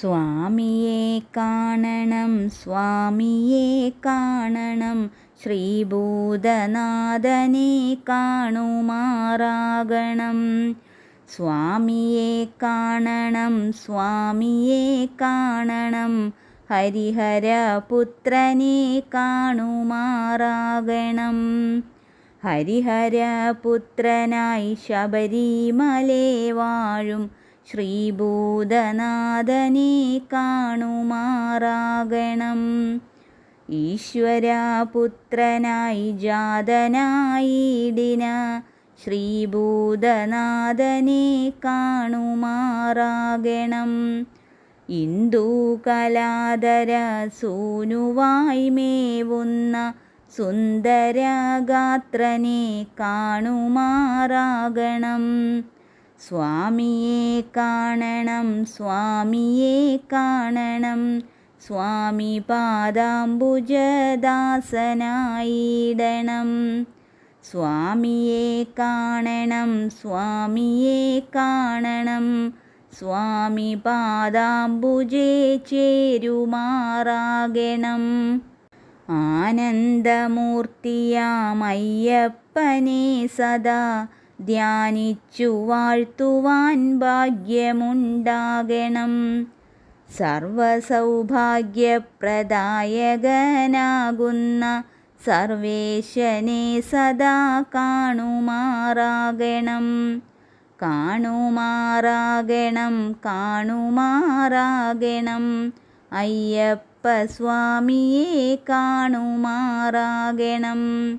സ്വാമിയെ കാണണം സ്വാമിയെ കാണണം. ശ്രീഭൂതനാഥനെ കാണുമാറാകണം. സ്വാമിയെ കാണണം സ്വാമിയെ കാണണം. ഹരിഹരപുത്രനെ കാണുമാറാകണം. ഹരിഹരപുത്രനായി ശബരിമലേ വാഴും ശ്രീഭൂതനാഥനെ കാണുമാറാകണം. ഈശ്വരപുത്രനായി ജാതനായിടിന ശ്രീഭൂതനാഥനെ കാണുമാറാകണം. ഇന്ദുകലാധര സൂനുവായി മേവുന്ന സുന്ദരഗാത്രനെ കാണുമാറാകണം. സ്വാമിയെ കാണണം സ്വാമിയെ കാണണം. സ്വാമി പാദാംബുജദാസനായിടണം. സ്വാമിയെ കാണണം സ്വാമിയെ കാണണം. സ്വാമി പാദാംബുജേ ചേരുമാറാകണം. ആനന്ദമൂർത്തിയാമയ്യപ്പനെ സദാ ധ്യാനിച്ചു വാഴ്ത്തുവാൻ ഭാഗ്യമുണ്ടാകണം. സർവസൗഭാഗ്യപ്രദായകനാകുന്ന സർവേശനെ സദാ കാണുമാറാകണം. കാണുമാറാകണം കാണുമാറാകണം. അയ്യപ്പ സ്വാമിയെ കാണുമാറാകണം.